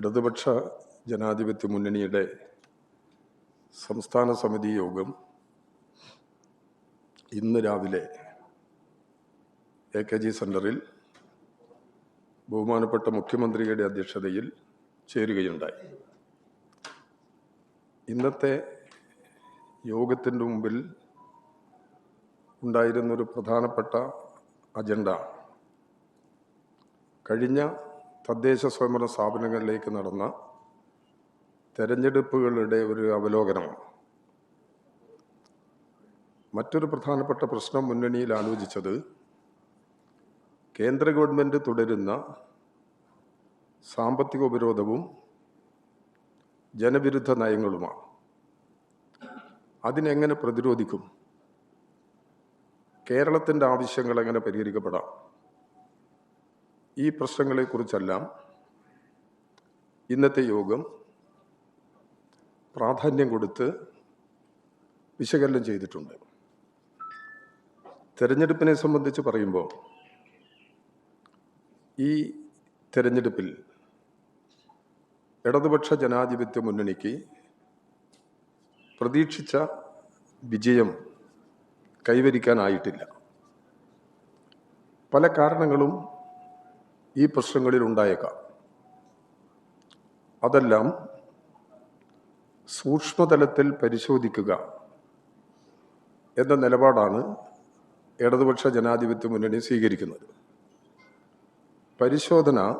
ഇടതുപക്ഷ ജനാധിപത്യ മുന്നണിയുടെ സംസ്ഥാന സമിതി യോഗം ഇന്ന് രാവിലെ എ കെ ജി സെന്ററിൽ ബഹുമാനപ്പെട്ട മുഖ്യമന്ത്രിയുടെ അധ്യക്ഷതയിൽ ചേരുകയുണ്ടായി. ഇന്നത്തെ യോഗത്തിന്റെ മുമ്പിൽ ഉണ്ടായിരുന്നൊരു പ്രധാനപ്പെട്ട അജണ്ട കഴിഞ്ഞ തദ്ദേശ സ്വയംഭരണ സ്ഥാപനങ്ങളിലേക്ക് നടന്ന തെരഞ്ഞെടുപ്പുകളുടെ ഒരു അവലോകനമാണ്. മറ്റൊരു പ്രധാനപ്പെട്ട പ്രശ്നം മുന്നണിയിൽ ആലോചിച്ചത് കേന്ദ്ര ഗവൺമെന്റ് തുടരുന്ന സാമ്പത്തിക ഉപരോധവും ജനവിരുദ്ധ നയങ്ങളുമാണ്. അതിനെങ്ങനെ പ്രതിരോധിക്കും? കേരളത്തിന്റെ ആവശ്യങ്ങൾ എങ്ങനെ പരിഹരിക്കപ്പെടാം? ഈ പ്രശ്നങ്ങളെക്കുറിച്ചെല്ലാം ഇന്നത്തെ യോഗം പ്രാധാന്യം കൊടുത്ത് വിശകലനം ചെയ്തിട്ടുണ്ട്. തെരഞ്ഞെടുപ്പിനെ സംബന്ധിച്ച് പറയുമ്പോൾ ഈ തെരഞ്ഞെടുപ്പിൽ ഇടതുപക്ഷ ജനാധിപത്യ മുന്നണിക്ക് പ്രതീക്ഷിച്ച വിജയം കൈവരിക്കാനായിട്ടില്ല. പല കാരണങ്ങളും ഈ പ്രശ്നങ്ങളിൽ ഉണ്ടായേക്കാം അതെല്ലാം സൂക്ഷ്മതലത്തിൽ പരിശോധിക്കുക എന്ന നിലപാടാണ് ഇടതുപക്ഷ ജനാധിപത്യ മുന്നണി സ്വീകരിക്കുന്നത്. പരിശോധന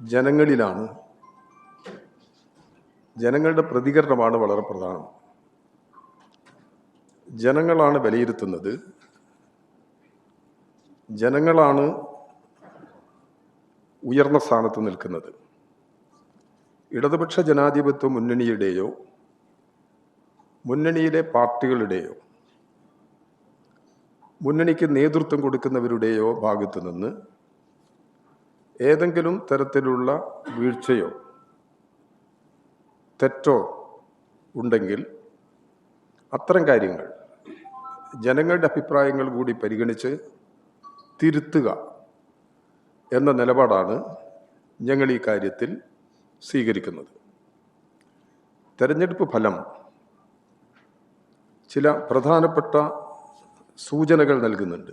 ജനങ്ങളിലാണ്. ജനങ്ങളുടെ പ്രതികരണമാണ് വളരെ പ്രധാനം. ജനങ്ങളാണ് വിലയിരുത്തുന്നത്. ജനങ്ങളാണ് ഉയർന്ന സ്ഥാനത്ത് നിൽക്കുന്നത്. ഇടതുപക്ഷ ജനാധിപത്യ മുന്നണിയുടെയോ മുന്നണിയിലെ പാർട്ടികളുടെയോ മുന്നണിക്ക് നേതൃത്വം കൊടുക്കുന്നവരുടെയോ ഭാഗത്തു നിന്ന് ഏതെങ്കിലും തരത്തിലുള്ള വീഴ്ചയോ തെറ്റോ ഉണ്ടെങ്കിൽ അത്തരം കാര്യങ്ങൾ ജനങ്ങളുടെ അഭിപ്രായങ്ങൾ കൂടി പരിഗണിച്ച് തിരുത്തുക. എന്ന നിലപാടാണ് ഞങ്ങൾ ഈ കാര്യത്തിൽ സ്വീകരിക്കുന്നത്. തെരഞ്ഞെടുപ്പ് ഫലം ചില പ്രധാനപ്പെട്ട സൂചനകൾ നൽകുന്നുണ്ട്.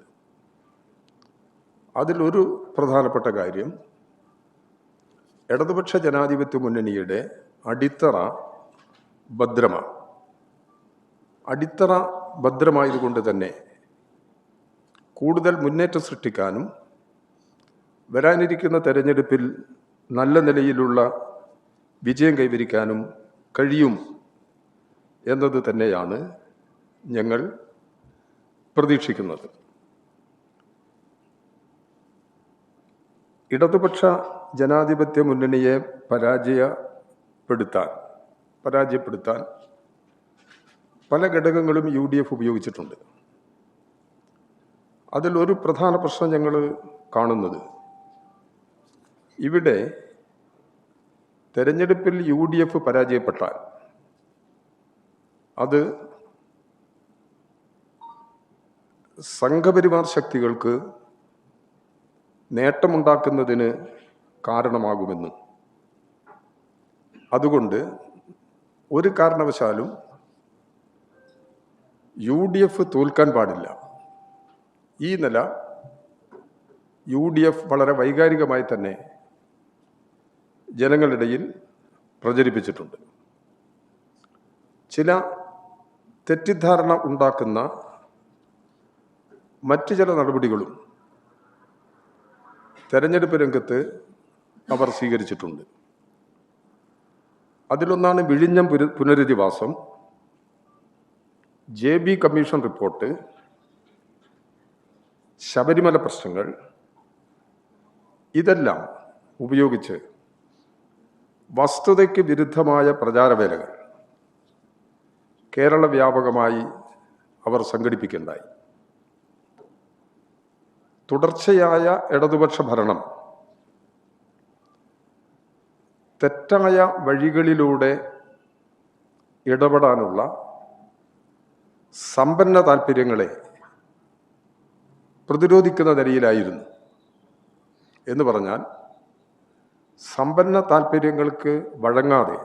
അതിലൊരു പ്രധാനപ്പെട്ട കാര്യം ഇടതുപക്ഷ ജനാധിപത്യ മുന്നണിയുടെ അടിത്തറ ഭദ്രമാണ്. അടിത്തറ ഭദ്രമായതുകൊണ്ട് തന്നെ കൂടുതൽ മുന്നേറ്റം സൃഷ്ടിക്കാനും വരാനിരിക്കുന്ന തെരഞ്ഞെടുപ്പിൽ നല്ല നിലയിലുള്ള വിജയം കൈവരിക്കാനും കഴിയും എന്നത് തന്നെയാണ് ഞങ്ങൾ പ്രതീക്ഷിക്കുന്നത്. ഇടതുപക്ഷ ജനാധിപത്യ മുന്നണിയെ പരാജയപ്പെടുത്താൻ പരാജയപ്പെടുത്താൻ പല ഘടകങ്ങളും യു ഡി എഫ് ഉപയോഗിച്ചിട്ടുണ്ട് അതിലൊരു പ്രധാന പ്രശ്നം ഞങ്ങൾ കാണുന്നത് ഇവിടെ തെരഞ്ഞെടുപ്പിൽ യു ഡി എഫ് പരാജയപ്പെട്ടാൽ അത് സംഘപരിവാർ ശക്തികൾക്ക് നേട്ടമുണ്ടാക്കുന്നതിന് കാരണമാകുമെന്ന്. അതുകൊണ്ട് ഒരു കാരണവശാലും യു ഡി എഫ് തോൽക്കാൻ പാടില്ല. ഈ നില യു ഡി എഫ് വളരെ വൈകാരികമായി തന്നെ ജനങ്ങളിടയിൽ പ്രചരിപ്പിച്ചിട്ടുണ്ട്. ചില തെറ്റിദ്ധാരണ ഉണ്ടാക്കുന്ന മറ്റ് ചില നടപടികളും തെരഞ്ഞെടുപ്പ് രംഗത്ത് അവർ സ്വീകരിച്ചിട്ടുണ്ട്. അതിലൊന്നാണ് വിഴിഞ്ഞം പുന പുനരധിവാസം. J B commission report Sabarimala പ്രശ്നങ്ങൾ ഇതെല്ലാം ഉപയോഗിച്ച് വസ്തുതയ്ക്ക് വിരുദ്ധമായ പ്രചാരവേലകൾ കേരള വ്യാപകമായി അവർ സംഘടിപ്പിക്കുകയുണ്ടായി. തുടർച്ചയായ ഇടതുപക്ഷ ഭരണം തെറ്റായ വഴികളിലൂടെ ഇടപെടാനുള്ള സമ്പന്ന താല്പര്യങ്ങളെ പ്രതിരോധിക്കുന്ന നിലയിലായിരുന്നു എന്ന് പറഞ്ഞാൽ സമ്പന്ന താൽപ്പര്യങ്ങൾക്ക് വഴങ്ങാതെ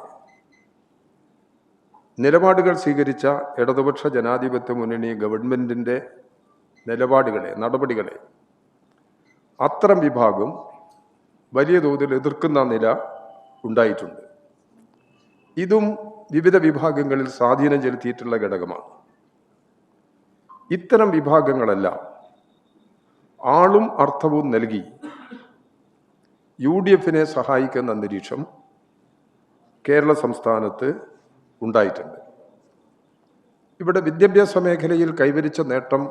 നിലപാടുകൾ സ്വീകരിച്ച ഇടതുപക്ഷ ജനാധിപത്യ മുന്നണി ഗവൺമെന്റിന്റെ നിലപാടുകളെ നടപടികളെ അത്തരം വിഭാഗം വലിയ തോതിൽ എതിർക്കുന്ന നില ഉണ്ടായിട്ടുണ്ട്. ഇതും വിവിധ വിഭാഗങ്ങളിൽ സ്വാധീനം ചെലുത്തിയിട്ടുള്ള ഘടകമാണ്. ഇത്തരം വിഭാഗങ്ങളെല്ലാം ആളും അർത്ഥവും നൽകി യു ഡി എഫിനെ സഹായിക്കുന്ന അന്തരീക്ഷം കേരള സംസ്ഥാനത്ത് ഉണ്ടായിട്ടുണ്ട്. ഇവിടെ വിദ്യാഭ്യാസ മേഖലയിൽ കൈവരിച്ച നേട്ടം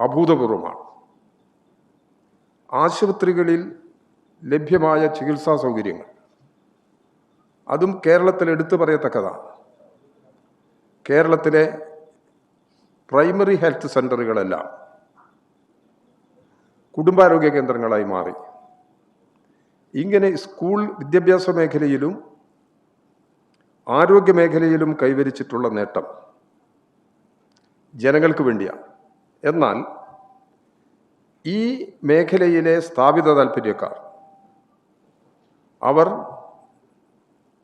അഭൂതപൂർവമാണ്. ആശുപത്രികളിൽ ലഭ്യമായ ചികിത്സാ സൗകര്യങ്ങൾ. അതും കേരളത്തിൽ എടുത്തു പറയത്തക്കതാണ്. കേരളത്തിലെ പ്രൈമറി ഹെൽത്ത് സെന്ററുകളെല്ലാം കുടുംബാരോഗ്യ കേന്ദ്രങ്ങളായി മാറി. ഇങ്ങനെ സ്കൂൾ വിദ്യാഭ്യാസ മേഖലയിലും ആരോഗ്യ മേഖലയിലും കൈവരിച്ചിട്ടുള്ള നേട്ടം ജനങ്ങൾക്ക് വേണ്ടിയാണ് എന്നാൽ ഈ മേഖലയിലെ സ്ഥാപിത താല്പര്യക്കാർ അവർ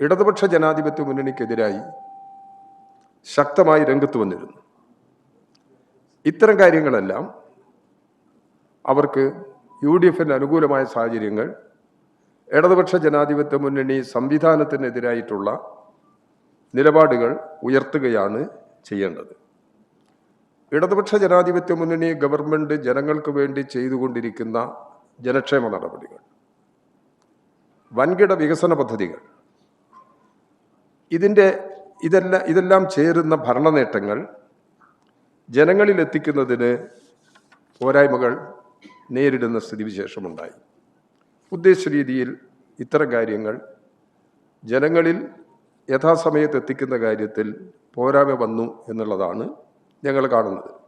ഇടതുപക്ഷ ജനാധിപത്യ മുന്നണിക്കെതിരായി ശക്തമായി രംഗത്ത് വന്നിരുന്നു. ഇത്തരം കാര്യങ്ങളെല്ലാം അവർക്ക് യു ഡി എഫിന് അനുകൂലമായ സാഹചര്യങ്ങൾ ഇടതുപക്ഷ ജനാധിപത്യ മുന്നണി സംവിധാനത്തിനെതിരായിട്ടുള്ള നിലപാടുകൾ ഉയർത്തുകയാണ് ചെയ്യേണ്ടത്. ഇടതുപക്ഷ ജനാധിപത്യ മുന്നണി ഗവൺമെന്റ് ജനങ്ങൾക്ക് വേണ്ടി ചെയ്തുകൊണ്ടിരിക്കുന്ന ജനക്ഷേമ നടപടികൾ വൻകിട വികസന പദ്ധതികൾ ഇതിന്റെ ഇതെല്ലാം ഇതെല്ലാം ചേരുന്ന ഭരണനേട്ടങ്ങൾ ജനങ്ങളിൽ എത്തിക്കുന്നതിന് പോരായ്മകൾ നേരിടുന്ന സ്ഥിതിവിശേഷമുണ്ടായി. ഉദ്ദേശ രീതിയിൽ ഇത്തരം കാര്യങ്ങൾ ജനങ്ങളിൽ യഥാസമയത്ത് എത്തിക്കുന്ന കാര്യത്തിൽ പോരായ്മ വന്നു എന്നുള്ളതാണ് ഞങ്ങൾ കാണുന്നത്.